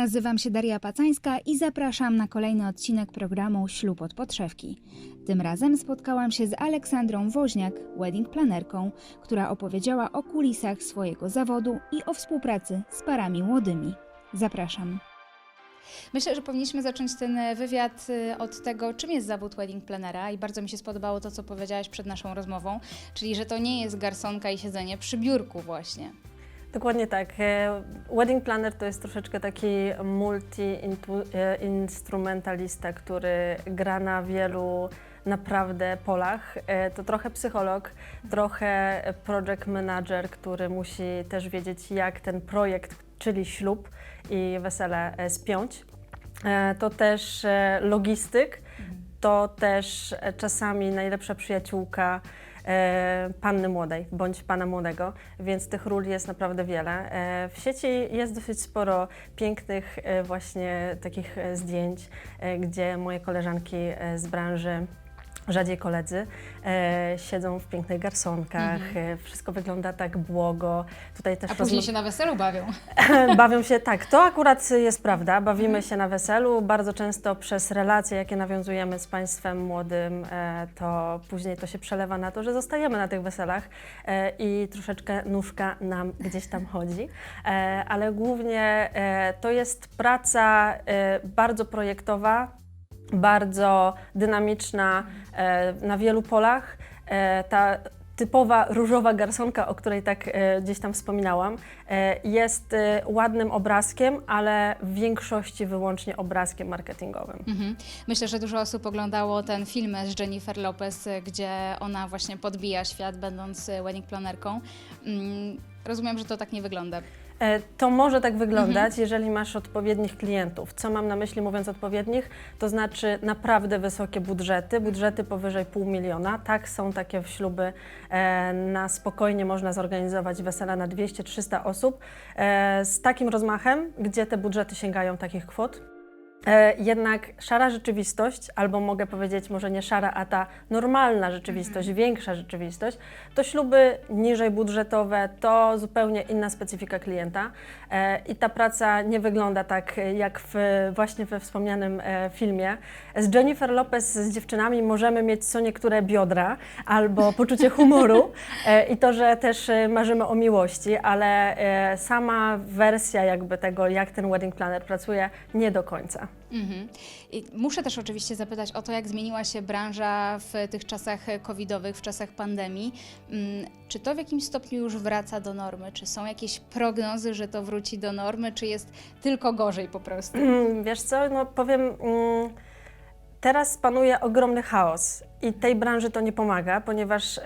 Nazywam się Daria Pacańska i zapraszam na kolejny odcinek programu Ślub od podszewki. Tym razem spotkałam się z Aleksandrą Woźniak, wedding planerką, która opowiedziała o kulisach swojego zawodu i o współpracy z parami młodymi. Zapraszam. Myślę, że powinniśmy zacząć ten wywiad y, od tego, czym jest zawód wedding planera i bardzo mi się spodobało to, co powiedziałaś przed naszą rozmową, czyli że to nie jest garsonka i siedzenie przy biurku właśnie. Dokładnie tak. E, Wedding planner to jest troszeczkę taki multi-instrumentalista, który gra na wielu naprawdę polach. E, To trochę psycholog, trochę project manager, który musi też wiedzieć, jak ten projekt, czyli ślub i wesele e, spiąć. E, To też e, logistyk, to też e, czasami najlepsza przyjaciółka e, panny młodej bądź pana młodego, więc tych ról jest naprawdę wiele. E, w sieci jest dosyć sporo pięknych e, właśnie takich e, zdjęć, e, gdzie moje koleżanki e, z branży Rzadziej koledzy e, siedzą w pięknych garsonkach, e, wszystko wygląda tak błogo. Tutaj też A później rozma- się na weselu bawią. Bawią się, tak, to akurat jest prawda. Bawimy się na weselu. Bardzo często przez relacje, jakie nawiązujemy z państwem młodym, e, to później to się przelewa na to, że zostajemy na tych weselach e, i troszeczkę nóżka nam gdzieś tam chodzi. E, ale głównie e, to jest praca e, bardzo projektowa, bardzo dynamiczna e, na wielu polach. E, ta typowa różowa garsonka, o której tak e, gdzieś tam wspominałam, jest ładnym obrazkiem, ale w większości wyłącznie obrazkiem marketingowym. Mhm. Myślę, że dużo osób oglądało ten film z Jennifer Lopez, gdzie ona właśnie podbija świat, będąc wedding planerką. Mm, Rozumiem, że to tak nie wygląda. E, To może tak wyglądać, jeżeli masz odpowiednich klientów. Co mam na myśli mówiąc odpowiednich? To znaczy naprawdę wysokie budżety, budżety powyżej pół miliona. Tak, są takie śluby, e, na spokojnie można zorganizować wesela na 200-300 osób e, z takim rozmachem, gdzie te budżety sięgają takich kwot. E, Jednak szara rzeczywistość, albo mogę powiedzieć może nie szara, a ta normalna rzeczywistość, większa rzeczywistość, to śluby niżej budżetowe, to zupełnie inna specyfika klienta e, i ta praca nie wygląda tak jak w, właśnie we wspomnianym e, filmie. Z Jennifer Lopez z dziewczynami możemy mieć co niektóre biodra albo poczucie humoru i to, że też marzymy o miłości, ale sama wersja jakby tego, jak ten wedding planner pracuje, nie do końca. Mhm. I muszę też oczywiście zapytać o to, jak zmieniła się branża w tych czasach covidowych, w czasach pandemii. Mm, Czy to w jakimś stopniu już wraca do normy? Czy są jakieś prognozy, że to wróci do normy, czy jest tylko gorzej po prostu? Mm, Wiesz co, no powiem, mm, teraz panuje ogromny chaos i tej branży to nie pomaga, ponieważ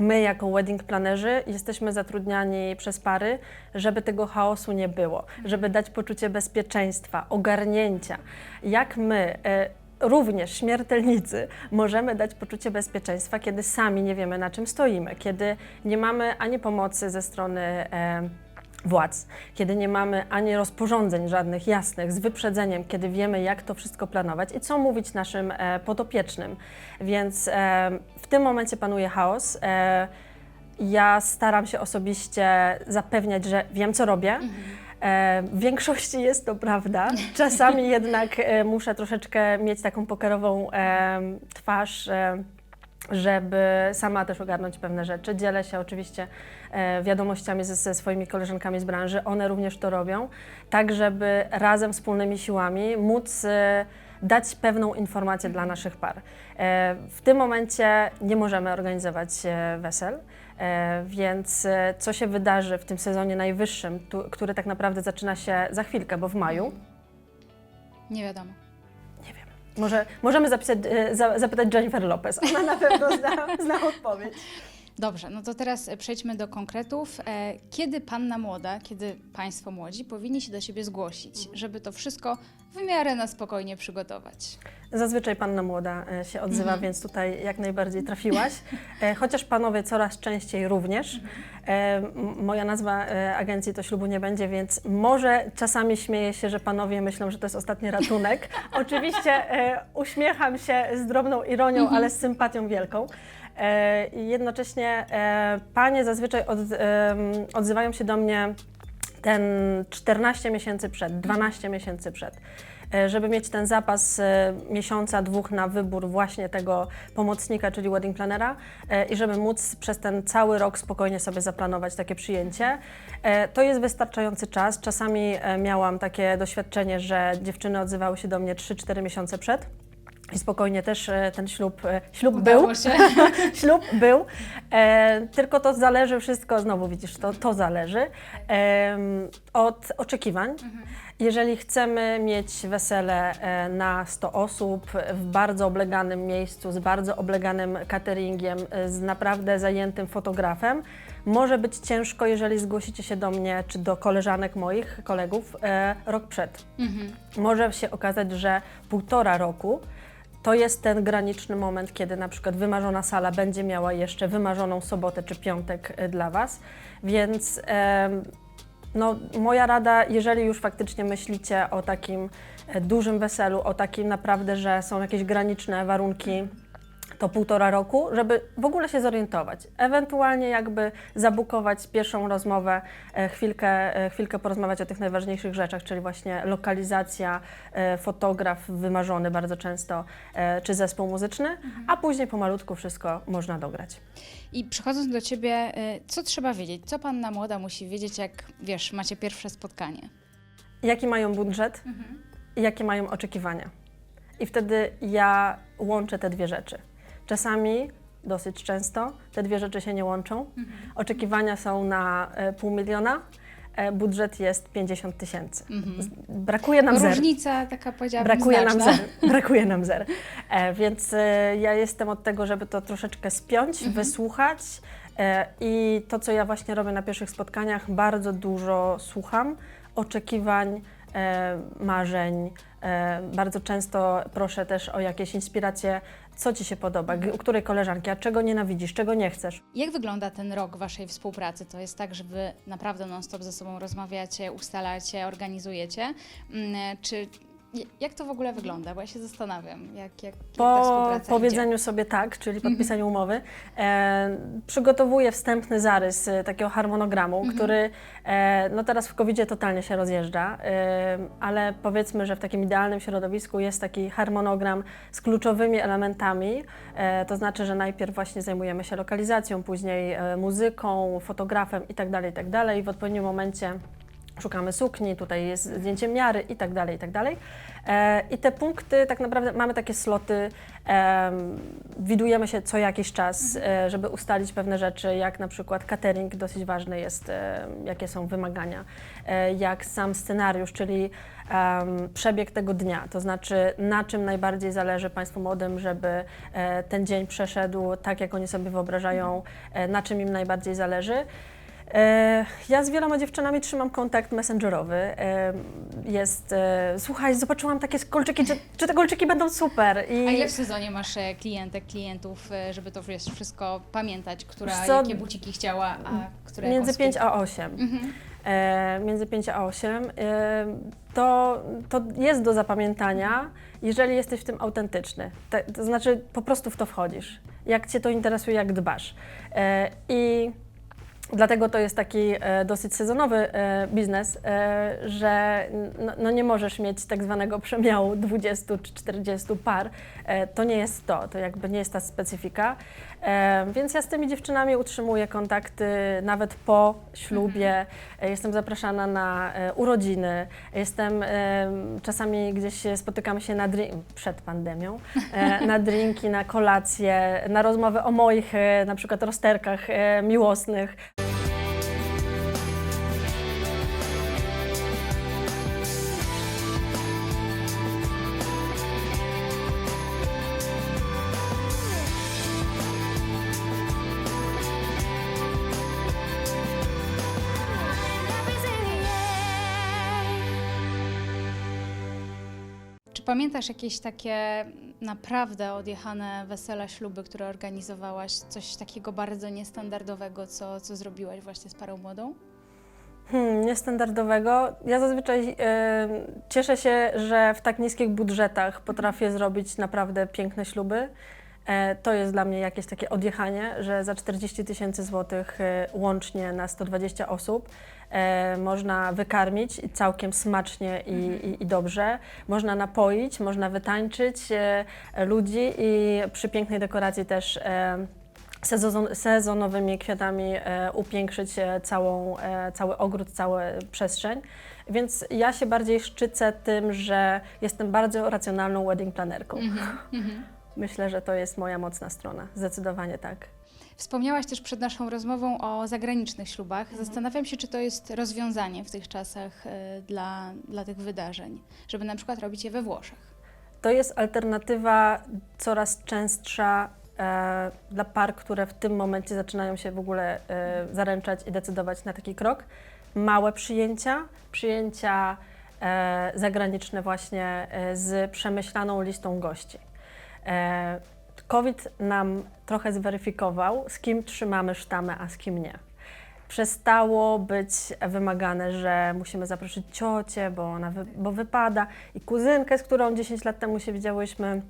my jako wedding planerzy jesteśmy zatrudniani przez pary, żeby tego chaosu nie było, żeby dać poczucie bezpieczeństwa, ogarnięcia. Jak my e, również śmiertelnicy możemy dać poczucie bezpieczeństwa, kiedy sami nie wiemy na czym stoimy, kiedy nie mamy ani pomocy ze strony e, władz, kiedy nie mamy ani rozporządzeń żadnych jasnych z wyprzedzeniem, kiedy wiemy, jak to wszystko planować i co mówić naszym e, podopiecznym. Więc e, w tym momencie panuje chaos. E, ja staram się osobiście zapewniać, że wiem, co robię. E, w większości jest to prawda. Czasami jednak e, muszę troszeczkę mieć taką pokerową e, twarz. E, żeby sama też ogarnąć pewne rzeczy. Dzielę się oczywiście e, wiadomościami ze, ze swoimi koleżankami z branży, one również to robią, tak żeby razem wspólnymi siłami móc e, dać pewną informację dla naszych par. E, w tym momencie nie możemy organizować wesel, więc co się wydarzy w tym sezonie najwyższym, który tak naprawdę zaczyna się za chwilkę, bo w maju, Nie wiadomo. Może, możemy zapisać, e, za, zapytać Jennifer Lopez. Ona na pewno zna, zna odpowiedź. Dobrze, no to teraz e, przejdźmy do konkretów. E, Kiedy panna młoda, kiedy państwo młodzi powinni się do siebie zgłosić, żeby to wszystko w miarę na spokojnie przygotować? Zazwyczaj panna młoda e, się odzywa, Mhm. więc tutaj jak najbardziej trafiłaś. Chociaż panowie coraz częściej również. E, m- Moja nazwa agencji to ślubu nie będzie, więc może czasami śmieję się, że panowie myślą, że to jest ostatni ratunek. Oczywiście uśmiecham się z drobną ironią, Mhm. ale z sympatią wielką. E, I jednocześnie e, panie zazwyczaj od, odzywają się do mnie ten 14 miesięcy przed, 12 miesięcy przed, e, żeby mieć ten zapas miesiąca, dwóch na wybór właśnie tego pomocnika, czyli wedding planera i żeby móc przez ten cały rok spokojnie sobie zaplanować takie przyjęcie. To jest wystarczający czas. Czasami miałam takie doświadczenie, że dziewczyny odzywały się do mnie 3-4 miesiące przed. I spokojnie też e, ten ślub, e, ślub był. Się. Ślub był, e, tylko to zależy wszystko, znowu widzisz, to, to zależy em, od oczekiwań. Jeżeli chcemy mieć wesele e, na 100 osób w bardzo obleganym miejscu, z bardzo obleganym cateringiem, e, z naprawdę zajętym fotografem, może być ciężko, jeżeli zgłosicie się do mnie czy do koleżanek moich, kolegów, e, rok przed. Może się okazać, że półtora roku to jest ten graniczny moment, kiedy na przykład wymarzona sala będzie miała jeszcze wymarzoną sobotę czy piątek e, dla Was. Więc no, moja rada, jeżeli już faktycznie myślicie o takim e, dużym weselu, o takim naprawdę, że są jakieś graniczne warunki, to półtora roku, żeby w ogóle się zorientować. Ewentualnie jakby zabukować pierwszą rozmowę, e, chwilkę, e, chwilkę porozmawiać o tych najważniejszych rzeczach, czyli właśnie lokalizacja, e, fotograf wymarzony bardzo często, czy zespół muzyczny, a później pomalutku wszystko można dograć. I przychodząc do ciebie, co trzeba wiedzieć? Co panna młoda musi wiedzieć, jak wiesz, macie pierwsze spotkanie? Jaki mają budżet i jakie mają oczekiwania. I wtedy ja łączę te dwie rzeczy. Czasami, dosyć często, te dwie rzeczy się nie łączą. Oczekiwania są na e, pół miliona, e, budżet jest 50 tysięcy. Z- Brakuje nam zer. Różnica taka powiedziałabym Brakuje nam znaczna. zer. Brakuje nam zer. E, więc e, ja jestem od tego, żeby to troszeczkę spiąć, wysłuchać. E, I to, co ja właśnie robię na pierwszych spotkaniach, bardzo dużo słucham oczekiwań, marzeń. E, bardzo często proszę też o jakieś inspiracje, co Ci się podoba, u której koleżanki, a czego nienawidzisz, czego nie chcesz. Jak wygląda ten rok waszej współpracy? To jest tak, że wy naprawdę non-stop ze sobą rozmawiacie, ustalacie, organizujecie? Mm, Czy jak to w ogóle wygląda? Bo ja się zastanawiam, jak, jak, Po powiedzeniu sobie tak, czyli podpisaniu umowy, e, przygotowuję wstępny zarys e, takiego harmonogramu, który e, no teraz w covid totalnie się rozjeżdża, e, ale powiedzmy, że w takim idealnym środowisku jest taki harmonogram z kluczowymi elementami, e, to znaczy, że najpierw właśnie zajmujemy się lokalizacją, później e, muzyką, fotografem itd., itd. i w odpowiednim momencie Szukamy sukni, tutaj jest zdjęcie miary i tak dalej, i tak dalej. E, I te punkty, tak naprawdę mamy takie sloty, em, widujemy się co jakiś czas, e, żeby ustalić pewne rzeczy, jak na przykład catering, dosyć ważny jest, e, jakie są wymagania, jak sam scenariusz, czyli przebieg tego dnia, to znaczy na czym najbardziej zależy Państwu młodym, żeby ten dzień przeszedł tak, jak oni sobie wyobrażają, na czym im najbardziej zależy. E, Ja z wieloma dziewczynami trzymam kontakt messengerowy. E, Jest, e, słuchaj, zobaczyłam takie kolczyki, czy, czy te kolczyki będą super? I A ile w sezonie masz klientek, klientów, żeby to wiesz, wszystko pamiętać, która co, jakie buciki chciała, a które między jaką 5 spód- a 8. Mhm. E, między 5 a 8. E, to, to jest do zapamiętania, jeżeli jesteś w tym autentyczny. Te, to znaczy, po prostu w to wchodzisz. Jak Cię to interesuje, jak dbasz. E, I Dlatego to jest taki e, dosyć sezonowy e, biznes, e, że no, no nie możesz mieć tak zwanego przemiału 20 czy 40 par. To nie jest to, to jakby nie jest ta specyfika. Więc ja z tymi dziewczynami utrzymuję kontakty nawet po ślubie. E, jestem zapraszana na urodziny. Jestem czasami gdzieś spotykamy się na drink przed pandemią, na drinki, na kolacje, na rozmowy o moich na przykład rozterkach miłosnych. Czy pamiętasz jakieś takie naprawdę odjechane wesela, śluby, które organizowałaś? Coś takiego bardzo niestandardowego, co, co zrobiłaś właśnie z parą młodą? Hmm, niestandardowego. Ja zazwyczaj e, cieszę się, że w tak niskich budżetach potrafię zrobić naprawdę piękne śluby. E, To jest dla mnie jakieś takie odjechanie, że za 40 tysięcy złotych e, łącznie na 120 osób e, można wykarmić całkiem smacznie i, i, i dobrze. Można napoić, można wytańczyć ludzi i przy pięknej dekoracji też sezon, sezonowymi kwiatami upiększyć całą, cały ogród, całą przestrzeń. Więc ja się bardziej szczycę tym, że jestem bardzo racjonalną wedding planerką. Myślę, że to jest moja mocna strona. Zdecydowanie tak. Wspomniałaś też przed naszą rozmową o zagranicznych ślubach. Zastanawiam się, czy to jest rozwiązanie w tych czasach e, dla, dla tych wydarzeń, żeby na przykład robić je we Włoszech. To jest alternatywa coraz częstsza e, dla par, które w tym momencie zaczynają się w ogóle e, zaręczać i decydować na taki krok. Małe przyjęcia, przyjęcia e, zagraniczne właśnie e, z przemyślaną listą gości. E, COVID nam trochę zweryfikował, z kim trzymamy sztamę, a z kim nie. Przestało być wymagane, że musimy zaprosić ciocię, bo ona wy, bo wypada, i kuzynkę, z którą 10 lat temu się widziałyśmy,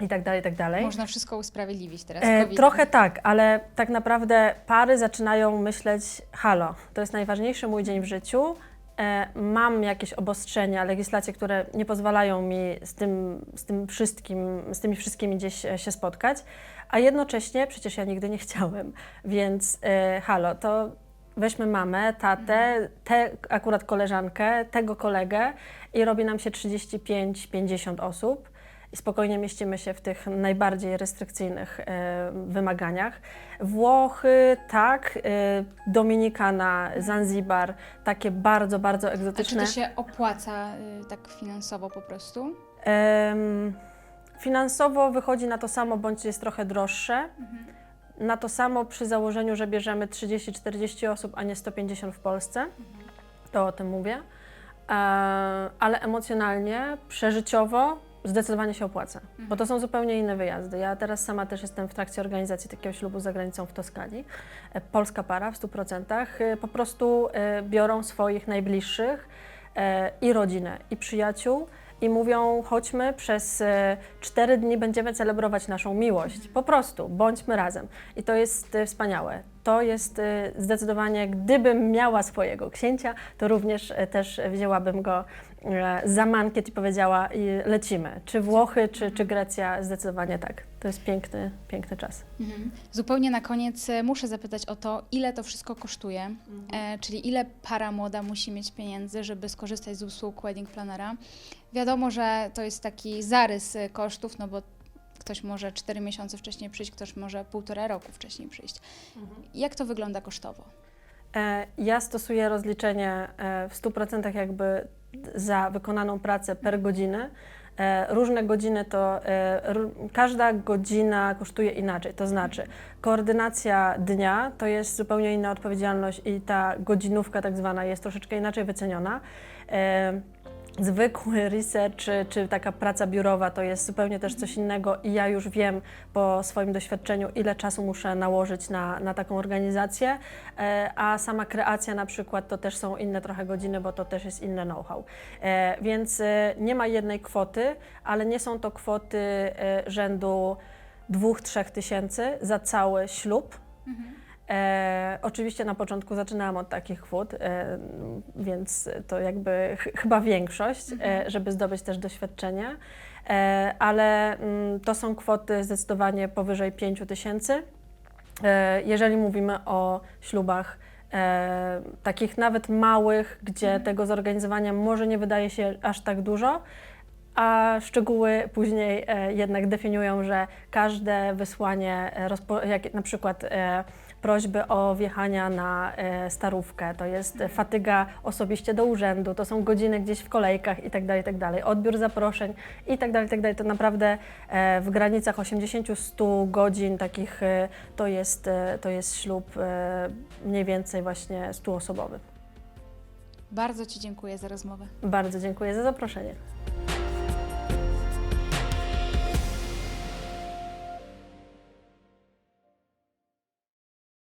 i tak dalej, i tak dalej. Można wszystko usprawiedliwić teraz. E, trochę tak, ale tak naprawdę pary zaczynają myśleć, halo, to jest najważniejszy mój dzień w życiu, mam jakieś obostrzenia, legislacje, które nie pozwalają mi z tym, z tym wszystkim, z tymi wszystkimi gdzieś e, się spotkać, a jednocześnie przecież ja nigdy nie chciałem, więc e, halo, to weźmy mamę, tatę, tę akurat koleżankę, tego kolegę i robi nam się 35-50 osób spokojnie mieścimy się w tych najbardziej restrykcyjnych e, wymaganiach. Włochy, tak, e, Dominikana, Zanzibar, takie bardzo, bardzo A czy egzotyczne. to się opłaca y, tak finansowo po prostu? Finansowo wychodzi na to samo, bądź jest trochę droższe. Na to samo przy założeniu, że bierzemy 30-40 osób, a nie 150 w Polsce. To o tym mówię. E, ale emocjonalnie, przeżyciowo zdecydowanie się opłaca, bo to są zupełnie inne wyjazdy. Ja teraz sama też jestem w trakcie organizacji takiego ślubu za granicą w Toskanii. E, Polska para w 100%. e, Po prostu e, biorą swoich najbliższych i rodzinę, i przyjaciół i mówią, chodźmy, przez cztery dni będziemy celebrować naszą miłość. Po prostu, bądźmy razem. I to jest wspaniałe. To jest e, zdecydowanie, gdybym miała swojego księcia, to również e, też wzięłabym go e, za mankiet i powiedziała, lecimy. Czy Włochy, czy, czy Grecja, zdecydowanie tak. To jest piękny, piękny czas. Mhm. Zupełnie na koniec muszę zapytać o to, ile to wszystko kosztuje, e, czyli ile para młoda musi mieć pieniędzy, żeby skorzystać z usług wedding planera. Wiadomo, że to jest taki zarys kosztów, no bo ktoś może 4 miesiące wcześniej przyjść, ktoś może półtora roku wcześniej przyjść. Jak to wygląda kosztowo? E, Ja stosuję rozliczenie e, w 100% jakby za wykonaną pracę per godzinę. E, Różne godziny to, każda godzina kosztuje inaczej, to znaczy koordynacja dnia to jest zupełnie inna odpowiedzialność i ta godzinówka tak zwana jest troszeczkę inaczej wyceniona. Zwykły research czy, taka praca biurowa to jest zupełnie też coś innego i ja już wiem po swoim doświadczeniu, ile czasu muszę nałożyć na, na taką organizację, e, a sama kreacja na przykład to też są inne trochę godziny, bo to też jest inne know-how. E, Więc e, nie ma jednej kwoty, ale nie są to kwoty rzędu 2-3 tysięcy za cały ślub. E, oczywiście na początku zaczynałam od takich kwot, e, więc to jakby ch chyba większość, e, żeby zdobyć też doświadczenie, e, ale mm, to są kwoty zdecydowanie powyżej 5 tysięcy. E, jeżeli mówimy o ślubach e, takich nawet małych, gdzie tego zorganizowania może nie wydaje się aż tak dużo, a szczegóły później e, jednak definiują, że każde wysłanie, e, jak na przykład e, prośby o wjechania na e, starówkę, to jest fatyga osobiście do urzędu, to są godziny gdzieś w kolejkach i tak dalej, i tak odbiór zaproszeń i tak dalej, i dalej. To naprawdę e, w granicach 80-100 godzin takich e, to jest, to jest ślub mniej więcej właśnie 100-osobowy. Bardzo Ci dziękuję za rozmowę. Bardzo dziękuję za zaproszenie.